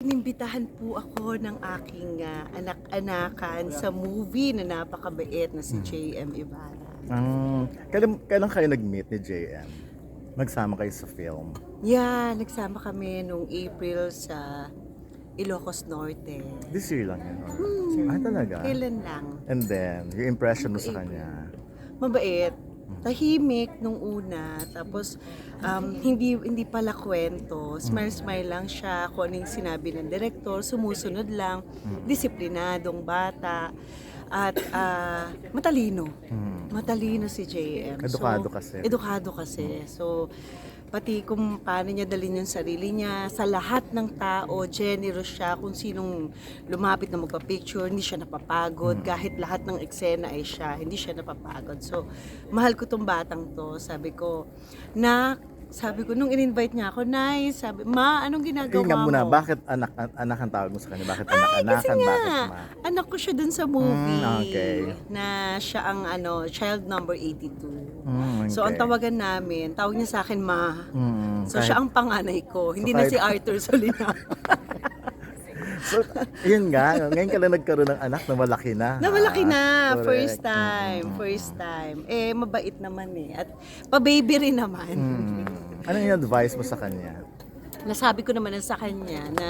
Inimbitahan po ako ng aking ah, anak-anakan sa movie na napakabait na si J.M. Ibarra. Ang kailan, kailan kayo nag-meet ni JM? Nagsama kayo sa film. Yeah, nagsama kami nung April sa Ilocos Norte. This year lang yun. or- Hmm, Ah, talaga? Kailan lang. And then, yung impression mo sa kanya. Mabait. Tahimik nung una. Tapos, um, hindi hindi pala kwento. Smile-smile lang siya. Kung ano yung sinabi ng director, sumusunod lang. Disiplinadong bata. At ah, matalino. Matalino si JM. Edukado kasi. Edukado kasi. So, pati kung paano niya dalhin yung sarili niya sa lahat ng tao, generous siya kung sinong lumapit na magpa-picture, hindi siya napapagod. Kahit lahat ng eksena ay siya, hindi siya napapagod. So, mahal ko tong batang to. Sabi ko, na sabi ko, nung in-invite niya ako, nice. Sabi, ma, anong ginagawa mo na, mo? bakit anak, an- anak ang tawag mo sa kanya? Bakit Ay, kasi anak-anakan? nga, Bakit ma? anak ko siya dun sa movie. Mm, okay. Na siya ang ano, child number 82. Mm, So, ang okay. tawagan namin, tawag niya sa akin, ma. Mm, So, kahit- siya ang panganay ko. Hindi na kahit- si Arthur Solina. So, yun nga, ngayon ka lang nagkaroon ng anak na malaki na. na malaki na. Correct. First time. Mm, First time. Eh, mabait naman eh. At pa-baby rin naman. mm. Ano yung advice mo sa kanya? Nasabi ko naman sa kanya na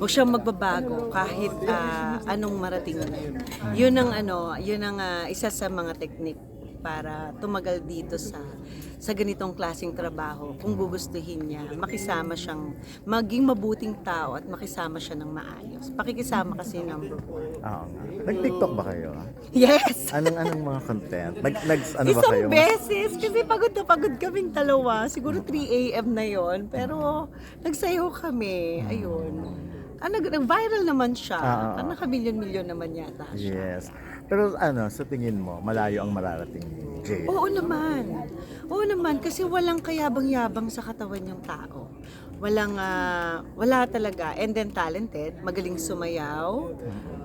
huwag siyang magbabago kahit ah, anong marating niya. Yun ang ano, yun ang ah, isa sa mga teknik para tumagal dito sa sa ganitong klasing trabaho kung gugustuhin niya makisama siyang maging mabuting tao at makisama siya ng maayos pakikisama kasi number one Oo nga. Nag-TikTok ba kayo? yes Anong anong mga content? Nag, nag ano ba Isang kayo? beses, kasi pagod na pagod kaming dalawa. Siguro 3 a.m. na yon Pero nagsayaw kami. Ayun. Ah, nag, nag-viral naman siya. Ah, ah, ah. Parang naka-million-million naman yata siya. Yes. Pero ano, sa tingin mo, malayo ang mararating ni Jay? Oo naman. Oo naman. Kasi walang kayabang-yabang sa katawan yung tao. Walang, ah, wala talaga. And then talented. Magaling sumayaw.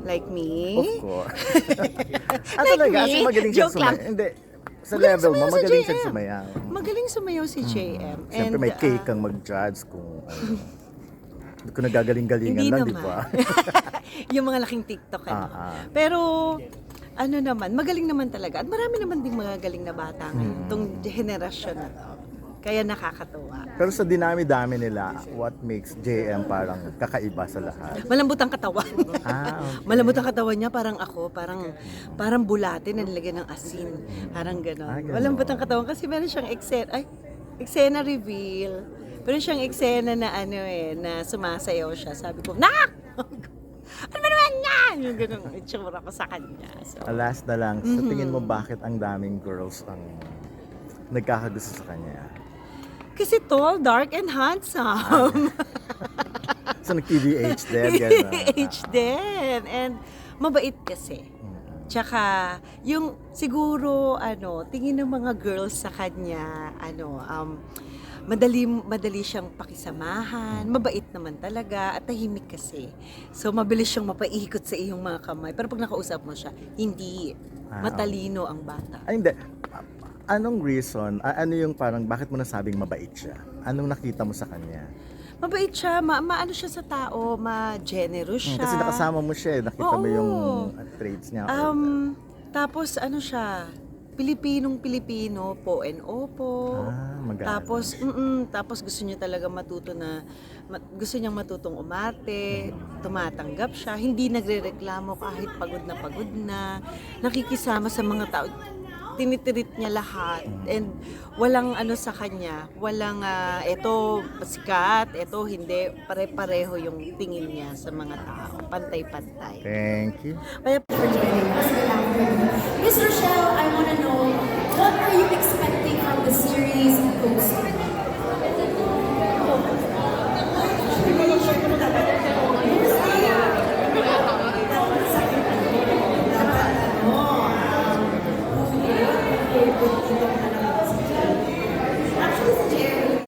Like me. Of course. ah, Like talaga? me? Magaling siya Joke lang. sumayaw. Hindi. Sa Magaling level mo, sumayaw magaling siya JM. sumayaw. Magaling sumayaw si JM. Siyempre may cake ah, kang mag-judge kung ano. kung nagagaling-galingan Hindi lang, di ba? yung mga laking TikTok ano. Ah, ah. Pero ano naman, magaling naman talaga. At marami naman ding mga galing na bata ngayon, Mm. itong henerasyon na to. Kaya nakakatuwa. Pero sa dinami-dami nila, what makes JM parang kakaiba sa lahat? Malambot ang katawan. Ah, okay. Malambot ang katawan niya, parang ako, parang parang bulate na nilagyan ng asin. Parang gano'n. Ah, ganon. Malambot ang katawan kasi meron siyang eksena, ay, eksena reveal. Meron siyang eksena na ano eh, na sumasayaw siya. Sabi ko, Nak! ano ba naman yan? Yung gano'ng itsura ko sa kanya. So, Ah, Last na lang, Mm-hmm. sa tingin mo bakit ang daming girls ang nagkakagusto sa kanya? kasi tall, dark, and handsome. So nag-TVH din, gano'n. age din. And mabait kasi. Tsaka, yung siguro, ano, tingin ng mga girls sa kanya, ano, um, madali, madali siyang pakisamahan, mabait naman talaga, at tahimik kasi. So, mabilis siyang mapaikot sa iyong mga kamay. Pero pag nakausap mo siya, hindi. Ah, Matalino ang bata. Ay, hindi. Anong reason, a- ano yung parang, bakit mo nasabing mabait siya? Anong nakita mo sa kanya? Mabait siya, ma maano siya sa tao, ma-generous Hmm, siya. kasi nakasama mo siya, eh. nakita mo Oo. yung uh, traits niya. Um, tapos ano siya, Pilipinong Pilipino, po and opo. ah, magaling. Tapos, mm tapos gusto niya talaga matuto na, ma- gusto niyang matutong umarte, tumatanggap siya, hindi nagrereklamo kahit pagod na pagod na, nakikisama sa mga tao, tinitirit niya lahat, and walang ano sa kanya, walang, ah, eto sikat, eto hindi, pare-pareho yung tingin niya sa mga tao, pantay-pantay. Thank you. Kaya for joining us feliz.